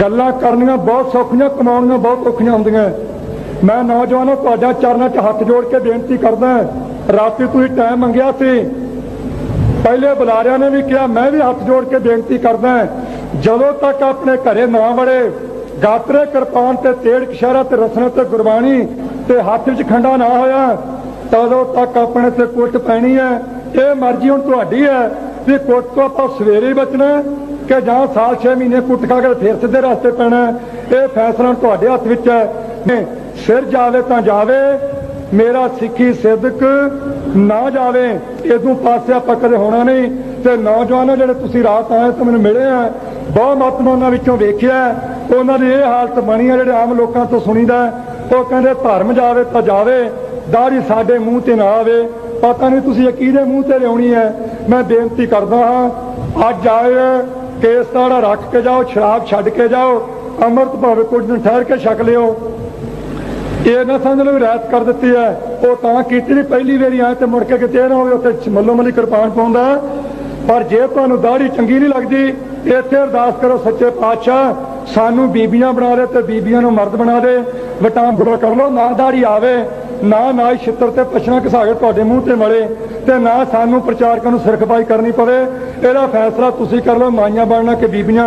ਗੱਲਾਂ ਕਰਨੀਆਂ ਬਹੁਤ ਸੌਖੀਆਂ, ਕਮਾਉਣੀਆਂ ਬਹੁਤ ਔਖੀਆਂ ਹੁੰਦੀਆਂ। ਮੈਂ ਨੌਜਵਾਨੋ ਤੁਹਾਡਾ ਚਰਨਾਂ 'ਚ ਹੱਥ ਜੋੜ ਕੇ ਬੇਨਤੀ ਕਰਦਾ ਰਾਤੀ ਤੁਸੀਂ ਟਾਈਮ ਮੰਗਿਆ ਸੀ। ਪਹਿਲੇ ਬੁਲਾਰਿਆਂ ਨੇ ਵੀ ਕਿਹਾ, ਮੈਂ ਵੀ ਹੱਥ ਜੋੜ ਕੇ ਬੇਨਤੀ ਕਰਦਾ ਜਦੋਂ ਤੱਕ ਆਪਣੇ ਘਰੇ ਨਾ ਵੜੇ, ਗਾਤਰੇ ਕਿਰਪਾਨ ਤੇ ਤੇੜ ਕਸ਼ਹਿਰਾ ਤੇ ਰਸਨਾ ਤੇ ਗੁਰਬਾਣੀ ਤੇ ਹੱਥ ਵਿੱਚ ਖੰਡਾ ਨਾ ਹੋਇਆ, ਤਦੋਂ ਤੱਕ ਆਪਣੇ ਤੇ ਕੁੱਟ ਪੈਣੀ ਹੈ। ਇਹ ਮਰਜ਼ੀ ਹੁਣ ਤੁਹਾਡੀ ਹੈ ਵੀ ਕੁੱਟ ਤੋਂ ਆਪਾਂ ਸਵੇਰੇ ਬਚਣਾ ਕਿ ਜਾਂ ਸਾਲ 6 ਮਹੀਨੇ ਕੁੱਟ ਖਾ ਕੇ ਫੇਰ ਸਿੱਧੇ ਰਸਤੇ ਪੈਣਾ ਇਹ ਫੈਸਲਾ ਤੁਹਾਡੇ ਹੱਥ ਵਿੱਚ ਹੈ। ਸਿਰ ਜਾਵੇ ਤਾਂ ਜਾਵੇ। ਮੇਰਾ ਸਿੱਖੀ ਸਿੱਧਕ ਨਾ ਜਾਵੇ। ਇਦੋਂ ਪਾਸੇ ਆਪਾਂ ਕਦੇ ਹੋਣਾ ਨਹੀਂ। ਤੇ ਨੌਜਵਾਨੋ ਜਿਹੜੇ ਤੁਸੀਂ ਰਾਤ ਆਏ ਤੇ ਮੈਨੂੰ ਮਿਲੇ ਆ, ਬਹੁਤ ਮਤ ਉਹਨਾਂ ਵਿੱਚੋਂ ਵੇਖਿਆ ਉਹਨਾਂ ਦੀ ਇਹ ਹਾਲਤ ਬਣੀ ਹੈ ਜਿਹੜੇ ਆਮ ਲੋਕਾਂ ਤੋਂ ਸੁਣੀਦਾ ਉਹ ਕਹਿੰਦੇ, ਧਰਮ ਜਾਵੇ ਤਾਂ ਜਾਵੇ। ਦਾੜੀ ਸਾਡੇ ਮੂੰਹ ਤੇ ਨਾ ਆਵੇ। ਪਤਾ ਨਹੀਂ ਤੁਸੀਂ ਇਹ ਕਿਹਦੇ ਮੂੰਹ ਤੇ ਲਿਆਉਣੀ ਹੈ। ਮੈਂ ਬੇਨਤੀ ਕਰਦਾ ਹਾਂ, ਅੱਜ ਆਏ ਕੇਸ ਤਾੜਾ ਰੱਖ ਕੇ ਜਾਓ, ਸ਼ਰਾਬ ਛੱਡ ਕੇ ਜਾਓ, ਅੰਮ੍ਰਿਤ ਭਾਵੇਂ ਕੁਝ ਦਿਨ ਠਹਿਰ ਕੇ ਛਕ ਲਿਓ। ਇਹ ਨਾ ਸਮਝ ਲਓ ਰਾਤ ਕਰ ਦਿੱਤੀ ਹੈ, ਉਹ ਤਾਂ ਕੀਤੀ ਨਹੀਂ, ਪਹਿਲੀ ਵਾਰੀ ਆਏ ਤੇ ਮੁੜ ਕੇ ਕਿਤੇ ਨਾ ਹੋਵੇ, ਉੱਥੇ ਮੱਲੋ ਮੱਲੀ ਕਿਰਪਾਨ ਪਾਉਂਦਾ ਪਰ ਜੇ ਤੁਹਾਨੂੰ ਦਾੜੀ ਚੰਗੀ ਨਹੀਂ ਲੱਗਦੀ, ਇੱਥੇ ਅਰਦਾਸ ਕਰੋ, ਸੱਚੇ ਪਾਤਸ਼ਾਹ, ਸਾਨੂੰ ਬੀਬੀਆਂ ਬਣਾ ਦੇ ਤੇ ਬੀਬੀਆਂ ਨੂੰ ਮਰਦ ਬਣਾ ਦੇ ਵਟਾਂ ਬੁਰਾ ਕਰ ਲਓ, ਨਾ ਦਾੜੀ ਆਵੇ। ਨਾ ਨਾ ਹੀ ਛਿੱਤਰ ਤੇ ਪਛਣਾ ਘਸਾ ਤੁਹਾਡੇ ਮੂੰਹ ਤੇ ਮਲੇ ਤੇ ਨਾ ਸਾਨੂੰ ਪ੍ਰਚਾਰਕਾਂ ਨੂੰ ਸਿਰਖਪਾਈ ਕਰਨੀ ਪਵੇ। ਇਹਦਾ ਫੈਸਲਾ ਤੁਸੀਂ ਕਰ ਲਓ, ਮਾਈਆਂ ਬਣਨਾ ਕਿ ਬੀਬੀਆਂ